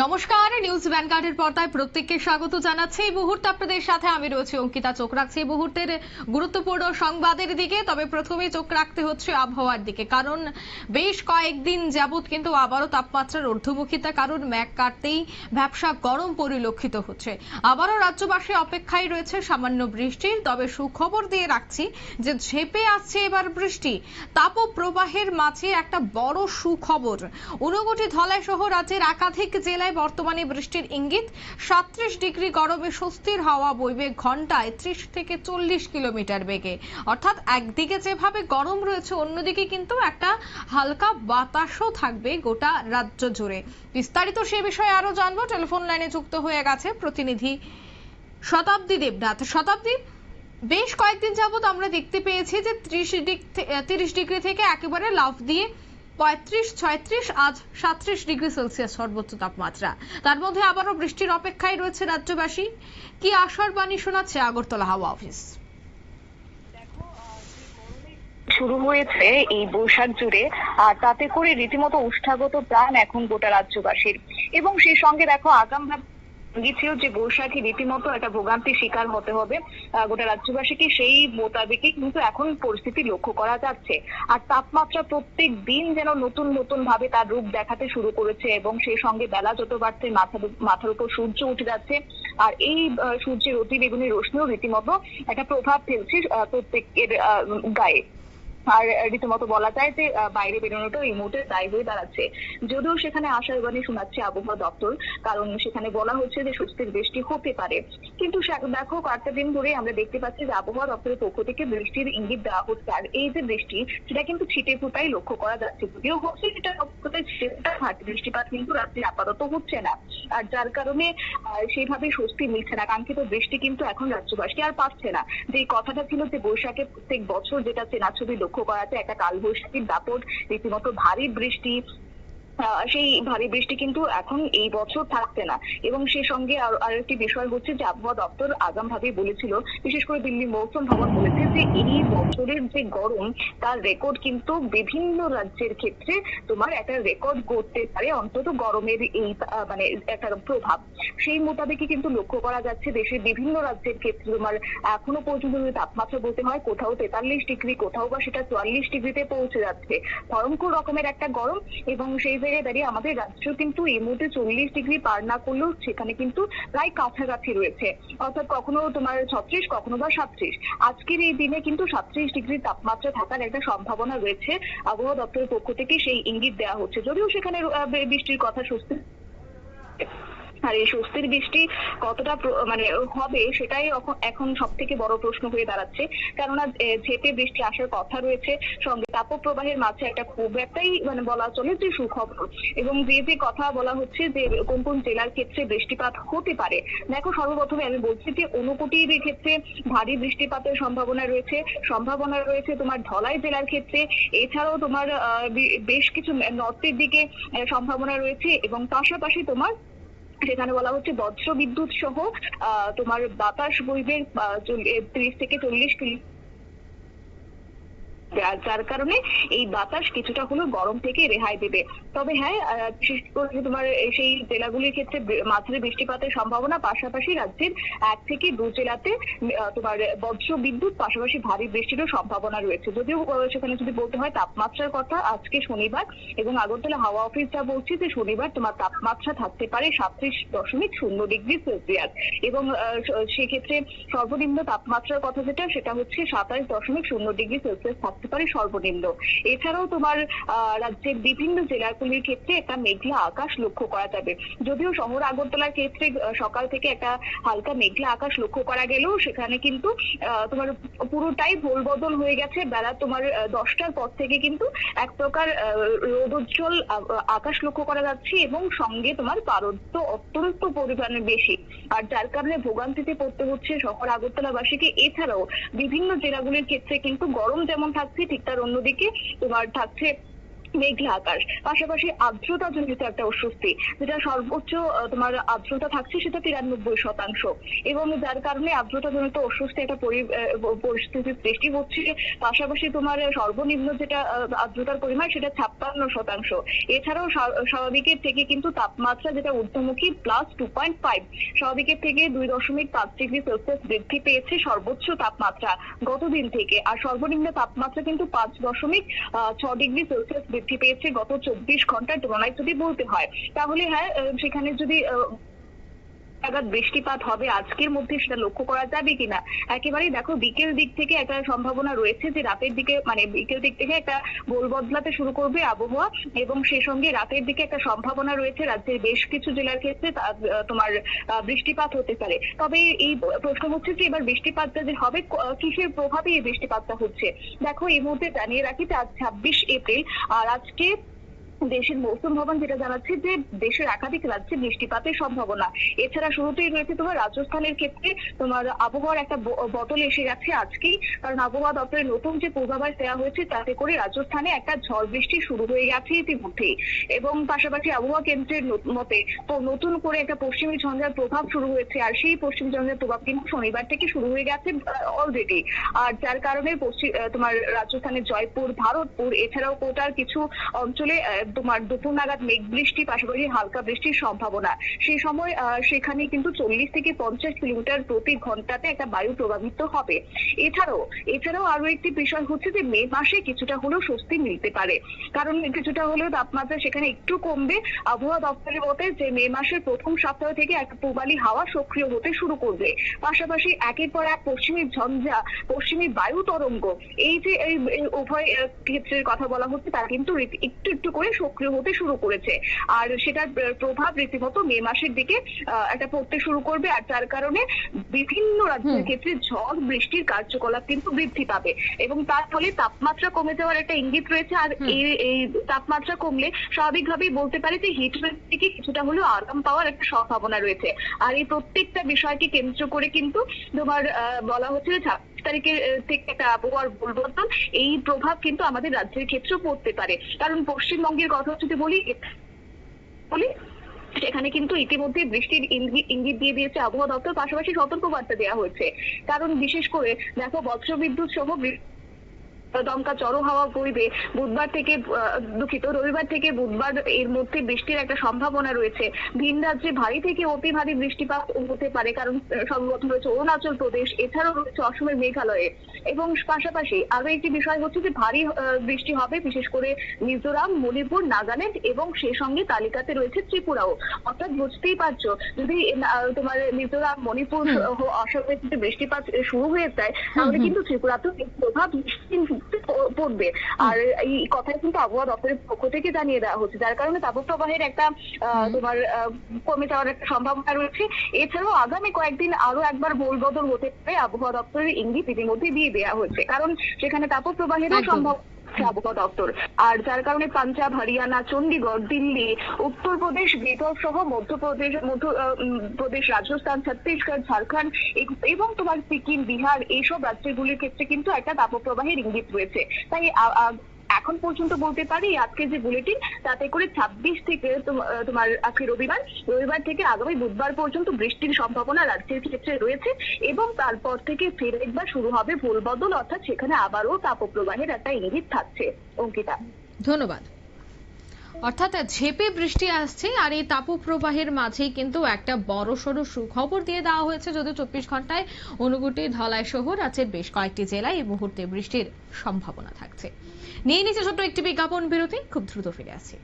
নমস্কার, নিউজ ভ্যানগার্ডের পর্দায় প্রত্যেককে স্বাগত জানাচ্ছি। এই মুহূর্তে আপনাদের সাথে আমি রয়েছি অঙ্কিতা। চোখ রাখছি এই মুহূর্তের গুরুত্বপূর্ণ সংবাদের দিকে, তবে প্রথমেই চোখ রাখতে হচ্ছে আবহাওয়ার দিকে। কারণ বেশ কয়েকদিন যাবৎ কিন্তু আবারও তাপমাত্রার ঊর্ধ্বমুখিতা, কারণ ম্যাক কাটতেই ব্যবসা গরম পরিলক্ষিত হচ্ছে। আবারও রাজ্যবাসী অপেক্ষায় রয়েছে সামান্য বৃষ্টির তবে সুখবর দিয়ে রাখছি যে ঝেপে আসছে এবার বৃষ্টি। তাপপ্রবাহের মাঝে একটা বড় সুখবর। ঊনকোটি ধলাই সহ রাজ্যের একাধিক জেলায় বর্তমানে বৃষ্টির ইঙ্গিত। সাত্রিশ ডিগ্রি গরমে স্বস্তির হাওয়া বইবে ঘন্টায় ত্রিশ থেকে চল্লিশ কিলোমিটার বেগে। অর্থাৎ একদিকে যেভাবে গরম রয়েছে, অন্যদিকে কিন্তু একটা হালকা বাতাসও থাকবে গোটা রাজ্য জুড়ে। বিস্তারিত সে বিষয়ে আরও জানব। টেলিফোন লাইনে যুক্ত হয়ে গেছে প্রতিনিধি শতাব্দী দেবনাথ। শতাব্দী, বেশ কয়েকদিন যাবত আমরা দেখতে পেয়েছি যে ত্রিশ তিরিশ ডিগ্রি থেকে একেবারে লাফ দিয়ে পঁয়ত্রিশ, ছয়ত্রিশ, আজ সাত্রিশ ডিগ্রি সেলসিয়াস সর্বোচ্চ তাপমাত্রা। তার মধ্যে আবারও বৃষ্টির অপেক্ষায় রয়েছে রাজ্যবাসী। কি আশার বাণী শোনাচ্ছে আগরতলা হাওয়া অফিস? শুরু হয়েছে এই বৈশাখ জুড়ে, আর তাতে করে রীতিমতো উষ্ঠাগত প্রাণ এখন গোটা রাজ্যবাসীর। এবং সেই সঙ্গে দেখো আগাম ছিল যে বৈশাখী রীতিমতো একটা ভোগান্তির শিকার হতে হবে গোটা রাজ্যবাসীকে সেই মোতাবেকই কিন্তু এখন পরিস্থিতি লক্ষ্য করা যাচ্ছে। আর তাপমাত্রা প্রত্যেক দিন যেন নতুন নতুন ভাবে তার রূপ দেখাতে শুরু করেছে এবং সেই সঙ্গে বেলা যত বাড়ছে মাথার মাথার উপর সূর্য উঠে যাচ্ছে, আর এই সূর্যের অতিবেগুনি রশ্মিও রীতিমতো একটা প্রভাব ফেলছে প্রত্যেকের গায়ে। আর রীতিমতো বলা যায় যে বাইরে বেরোনোটা এই মুহূর্তে দায়ী হয়ে দাঁড়াচ্ছে। যদিও সেখানে আশার বাণী শোনাচ্ছে আবহাওয়া দপ্তর, কারণ সেখানে বলা হচ্ছে যে স্বস্তির বৃষ্টি হতে পারে। কিন্তু দেখো, কয়েকটা দিন ধরে আমরা দেখতে পাচ্ছি যে আবহাওয়া দপ্তরের পক্ষ থেকে বৃষ্টির ইঙ্গিত দেওয়া হচ্ছে। আর এই যে বৃষ্টি, সেটা কিন্তু ছিটে ফুটাই লক্ষ্য করা যাচ্ছে। যদিও হচ্ছে সেটা বৃষ্টিপাত কিন্তু রাত্রে আপাতত হচ্ছে না। আর যার কারণে সেভাবে স্বস্তি মিলছে না। কাঙ্ক্ষিত বৃষ্টি কিন্তু এখন রাজ্যবাসী আর পাচ্ছে না। যে কথাটা ছিল যে বৈশাখে প্রত্যেক বছর যেটা চেনা ছবি লক্ষ্য করা যায়, একটা কালবৈশাখীর দাপট, রীতিমতো ভারী বৃষ্টি সেই ভারী বৃষ্টি কিন্তু এখন এই বছর থাকছে না। এবং সেই সঙ্গে আর আরেকটি বিষয় হচ্ছে যে আবহাওয়া দপ্তর আগাম ভাবে বলেছিল, বিশেষ করে দিল্লি মৌসুম ভবন বলেছে যে এই বছরের যে গরম, তার রেকর্ড কিন্তু বিভিন্ন রাজ্যের ক্ষেত্রে তোমার একটা রেকর্ড করতে পারে অন্তত গরমের এই মানে একটা প্রভাব। সেই মোতাবেকই কিন্তু লক্ষ্য করা যাচ্ছে দেশের বিভিন্ন রাজ্যের ক্ষেত্রে তোমার এখনও পর্যন্ত যদি তাপমাত্রা বলতে হয় কোথাও তেতাল্লিশ ডিগ্রি, কোথাও বা সেটা চুয়াল্লিশ ডিগ্রিতে পৌঁছে যাচ্ছে। ভয়ঙ্কর রকমের একটা গরম এবং সেই জায়গায় দাঁড়িয়ে আমাদের রাজ্য কিন্তু এই মুহূর্তে চল্লিশ ডিগ্রি পার না করলেও সেখানে কিন্তু প্রায় কাছাকাছি রয়েছে। অর্থাৎ কখনো তোমার ছত্রিশ, কখনো বা সাতত্রিশ। আজকের এই দিনে কিন্তু সাতত্রিশ ডিগ্রি তাপমাত্রা থাকার একটা সম্ভাবনা রয়েছে। আবহাওয়া দপ্তরের পক্ষ থেকে সেই ইঙ্গিত দেওয়া হচ্ছে। যদিও সেখানে বৃষ্টির কথা স্বস্তি আর এই স্বস্তির বৃষ্টি কতটা মানে হবে সেটাই এখন- সব থেকে বড় প্রশ্ন হয়ে দাঁড়াচ্ছে। কেননা ঝেঁপে বৃষ্টি আসার কথা রয়েছে, সঙ্গে তাপপ্রবাহের মাঝে একটা খুব একটাই মানে বলা চলে যে সুখবর। এবং যে যে কথা বলা হচ্ছে যে, কোন কোন জেলার ক্ষেত্রে বৃষ্টিপাত হতে পারে। দেখো, সর্বপ্রথমে আমি বলছি যে, অনুকুটির ক্ষেত্রে ভারী বৃষ্টিপাতের সম্ভাবনা রয়েছে। সম্ভাবনা রয়েছে তোমার ধলাই জেলার ক্ষেত্রে। এছাড়াও তোমার বেশ কিছু নর্থের দিকে সম্ভাবনা রয়েছে এবং পাশাপাশি তোমার সেখানে বলা হচ্ছে বজ্র বিদ্যুৎ সহ তোমার বাতাস বইবে ত্রিশ থেকে চল্লিশ যার কারণে এই বাতাস কিছুটা হলেও গরম থেকে রেহাই দেবে। তবে হ্যাঁ বিশেষ করে তোমার সেই জেলাগুলির ক্ষেত্রে মাঝারি বৃষ্টিপাতের সম্ভাবনা, পাশাপাশি রাজ্যের এক থেকে দু জেলাতে তোমার বজ্র বিদ্যুৎ, পাশাপাশি ভারী বৃষ্টিরও সম্ভাবনা রয়েছে। যদিও সেখানে যদি বলতে হয় তাপমাত্রার কথা, আজকে শনিবার এবং আগরতলা হাওয়া অফিস যা বলছে যে শনিবার তোমার তাপমাত্রা থাকতে পারে সাতত্রিশ দশমিক শূন্য ডিগ্রি সেলসিয়াস এবং সেক্ষেত্রে সর্বনিম্ন তাপমাত্রার কথা যেটা, সেটা হচ্ছে সাতাশ দশমিক শূন্য ডিগ্রি সেলসিয়াস থাকতে পারে সর্বনিম্ন। এছাড়াও তোমার রাজ্যের বিভিন্ন জেলাগুলির ক্ষেত্রে একটা মেঘলা আকাশ লক্ষ্য করা যাবে। যদিও শহর আগরতলার ক্ষেত্রে সকাল থেকে একটা হালকা মেঘলা আকাশ লক্ষ্য করা গেলেও সেখানে কিন্তু তোমার পুরোটাই ভোল বদল হয়ে গেছে। বেলা তোমার দশটার পর থেকে কিন্তু এক প্রকার রোদোজ্জ্বল আকাশ লক্ষ্য করা যাচ্ছে এবং সঙ্গে তোমার পারদ্য অত্যন্ত পরিমাণে বেশি। আর যার কারণে ভোগান্তিতে পড়তে হচ্ছে শহর আগরতলাবাসীকে। এছাড়াও বিভিন্ন জেলাগুলির ক্ষেত্রে কিন্তু গরম যেমন থাকছে ঠিক তার অন্যদিকে তোমার থাকছে মেঘলা আকাশ। পাশাপাশি আর্দ্রতা জনিত একটা অস্বস্তি, যেটা সর্বোচ্চ তোমার আর্দ্রতা থাকছে সেটা তিরানব্বই শতাংশ। এবং যার কারণে আর্দ্রতা জনিত অস্বস্তি একটা পরিস্থিতির সৃষ্টি হচ্ছে। পাশাপাশি তোমার সর্বনিম্ন যেটা আর্দ্রতার পরিমাণ সেটা ছাপ্পান্ন শতাংশ। এছাড়াও স্বাভাবিকের থেকে কিন্তু তাপমাত্রা যেটা ঊর্ধ্বমুখী প্লাস টু পয়েন্ট ফাইভ স্বাভাবিকের থেকে দুই দশমিক পাঁচ ডিগ্রি সেলসিয়াস বৃদ্ধি পেয়েছে সর্বোচ্চ তাপমাত্রা গতদিন থেকে। আর সর্বনিম্ন তাপমাত্রা কিন্তু পাঁচ দশমিক ছ ডিগ্রি সেলসিয়াস বৃদ্ধি পেয়েছে গত চব্বিশ ঘণ্টার তুলনায় যদি বলতে হয় তাহলে হ্যাঁ সেখানে যদি নাগাদ বৃষ্টিপাত হবে, আজকের মধ্যে সেটা লক্ষ্য করা যাবে কিনা? একেবারেই দেখো, বিকেল দিক থেকে একটা সম্ভাবনা রয়েছে যে রাতের দিকে মানে বিকেল দিক থেকে একটা গোল বদলাতে শুরু করবে আবহাওয়া এবং সেই সঙ্গে রাতের দিকে একটা সম্ভাবনা রয়েছে, রাজ্যের বেশ কিছু জেলার ক্ষেত্রে তোমার বৃষ্টিপাত হতে পারে। তবে এই প্রশ্ন হচ্ছে যে এবার বৃষ্টিপাতটা যে হবে কিসের প্রভাবে এই বৃষ্টিপাতটা হচ্ছে? দেখো, এই মুহূর্তে জানিয়ে রাখি যে আজ ছাব্বিশ এপ্রিল, আর আজকে দেশের মৌসুম ভবন যেটা জানাচ্ছে যে দেশের একাধিক রাজ্যে বৃষ্টিপাতের সম্ভাবনা। এছাড়া শুরুতেই রয়েছে তোমার রাজস্থানের ক্ষেত্রে তোমার আবহাওয়ার একটা বদল এসে গেছে আজকেই। কারণ আবহাওয়া দপ্তরের নতুন যে পূর্বাভাস দেওয়া হয়েছে, তাতে করে রাজস্থানে একটা ঝড় বৃষ্টি শুরু হয়ে গেছে ইতিমধ্যেই এবং পাশাপাশি আবহাওয়া কেন্দ্রের মতে তো নতুন করে একটা পশ্চিমী ঝঞ্ঝার প্রভাব শুরু হয়েছে, আর সেই পশ্চিম ঝঞ্ঝার প্রভাব কিন্তু শনিবার থেকে শুরু হয়ে গেছে অলরেডি আর যার কারণে পশ্চিম তোমার রাজস্থানের জয়পুর, ভারতপুর, এছাড়াও কোটার কিছু অঞ্চলে তোমার দুপুর নাগাদ মেঘ বৃষ্টি, পাশাপাশি হালকা বৃষ্টির সম্ভাবনা। সেই সময় সেখানে কিন্তু চল্লিশ থেকে পঞ্চাশ কিলোমিটার প্রতি ঘন্টাতে একটা বায়ু প্রভাবিত হবে। এছাড়াও এছাড়াও আরও একটি বিষয় হচ্ছে যে মে মাসে কিছুটা হলেও স্বস্তি মিলতে পারে। কারণ কিছুটা হলেও তাপমাত্রা সেখানে একটু কমবে। আবহাওয়া দপ্তরের মতে যে মে মাসের প্রথম সপ্তাহ থেকে একটা পূবালি হাওয়া সক্রিয় হতে শুরু করবে। পাশাপাশি একের পর এক পশ্চিমী ঝঞ্ঝা, পশ্চিমী বায়ু তরঙ্গ এই যে এই উভয় ক্ষেত্রের কথা বলা হচ্ছে, তা কিন্তু একটু একটু করে সক্রিয় হতে শুরু করেছে। আর সেটার প্রভাব রীতিমতো মে মাসের দিকে একটা পড়তে শুরু করবে। আর যার কারণে বিভিন্ন রাজ্যের ক্ষেত্রে ঝড় বৃষ্টির কার্যকলাপ কিন্তু বৃদ্ধি পাবে। এবং তার ফলে তাপমাত্রা কমে যাওয়ার একটা ইঙ্গিত রয়েছে। আর এই এই তাপমাত্রা কমলে স্বাভাবিকভাবেই বলতে পারে যে হিট ওয়েভ থেকে কিছুটা হলেও আরাম পাওয়ার একটা সম্ভাবনা রয়েছে। আর এই প্রত্যেকটা বিষয়কে কেন্দ্র করে কিন্তু তোমার আহ, বলা হচ্ছে যে তারিখের থেকে একটা আবহাওয়ার পরিবর্তন, এই প্রভাব কিন্তু আমাদের রাজ্যের ক্ষেত্রেও পড়তে পারে। কারণ পশ্চিমবঙ্গের কথা যদি বলি বলি, সেখানে কিন্তু ইতিমধ্যে বৃষ্টির ইঙ্গি- ইঙ্গিত দিয়ে দিয়েছে আবহাওয়া দপ্তর, পাশাপাশি সতর্কবার্তা দেওয়া হয়েছে। কারণ বিশেষ করে, দেখো বজ্রবিদ্যুৎ সহ দমকা চড়ো হাওয়া বইবে। বুধবার থেকে দুঃখিত রবিবার থেকে বুধবার এর মধ্যে বৃষ্টির একটা সম্ভাবনা রয়েছে। ভিন রাজ্যে ভারী থেকে অতি ভারী বৃষ্টিপাত হতে পারে কারণ সর্বপ্রথম রয়েছে অরুণাচল প্রদেশ এছাড়াও রয়েছে অসমের মেঘালয়ে। এবং পাশাপাশি আরও একটি বিষয় হচ্ছে যে ভারী বৃষ্টি হবে বিশেষ করে মিজোরাম মণিপুর নাগাল্যান্ড এবং সেই সঙ্গে তালিকাতে রয়েছে ত্রিপুরাও। অর্থাৎ বুঝতেই পারছ যদি তোমার মিজোরাম মণিপুর হুম। সহ অসমে যদি বৃষ্টিপাত শুরু হয়ে যায় তাহলে কিন্তু ত্রিপুরাতেও প্রভাব নিশ্চিত পড়বে। আর এই কথা কিন্তু আবহাওয়া দপ্তরের পক্ষ থেকে জানিয়ে দেওয়া হচ্ছে। যার কারণে তাপপ্রবাহের একটা আহ, তোমার আহ, কমে যাওয়ার একটা সম্ভাবনা রয়েছে। এছাড়াও আগামী কয়েকদিন আরও একবার বদল হতে পারে আবহাওয়া দপ্তরের ইঙ্গিত ইতিমধ্যে দিয়ে দেওয়া হচ্ছে কারণ সেখানে তাপপ্রবাহেরও একদম। আবহাওয়া দপ্তর। আর যার কারণে পাঞ্জাব, হরিয়ানা চণ্ডীগড় দিল্লি, উত্তরপ্রদেশ, বিদর্ভ সহ মধ্যপ্রদেশ, মধ্য প্রদেশ, রাজস্থান, ছত্তিশগড়, ঝাড়খণ্ড এবং তোমার সিকিম, বিহার, এইসব রাজ্যগুলির ক্ষেত্রে কিন্তু একটা তাপপ্রবাহের ইঙ্গিত রয়েছে। তাই এখন পর্যন্ত বলতে পারি আজকে যে বুলেটিন, তাতে করে ছাব্বিশ থেকে তোমার আজকে রবিবার রবিবার থেকে আগামী বুধবার পর্যন্ত বৃষ্টির সম্ভাবনা রাজ্যের ক্ষেত্রে রয়েছে এবং তারপর থেকে ফের একবার শুরু হবে ভুলবদল, অর্থাৎ সেখানে আবারও তাপপ্রবাহের একটা ইঙ্গিত থাকছে। অঙ্কিতা। ধন্যবাদ। অর্থাৎ ঝেপে বৃষ্টি আসছে আর এই তাপপ্রবাহের মাঝেই কিন্তু একটা বড় সড়ো সুখবর দিয়ে দেওয়া হয়েছে যদিও চব্বিশ ঘন্টায় অনুগুটি, ধলাই সহ রাজ্যের বেশ কয়েকটি জেলায় এই মুহূর্তে বৃষ্টির সম্ভাবনা থাকছে। নিয়ে নিচ্ছে ছোট্ট একটি বিজ্ঞাপন বিরতি, খুব দ্রুত ফিরে আসছি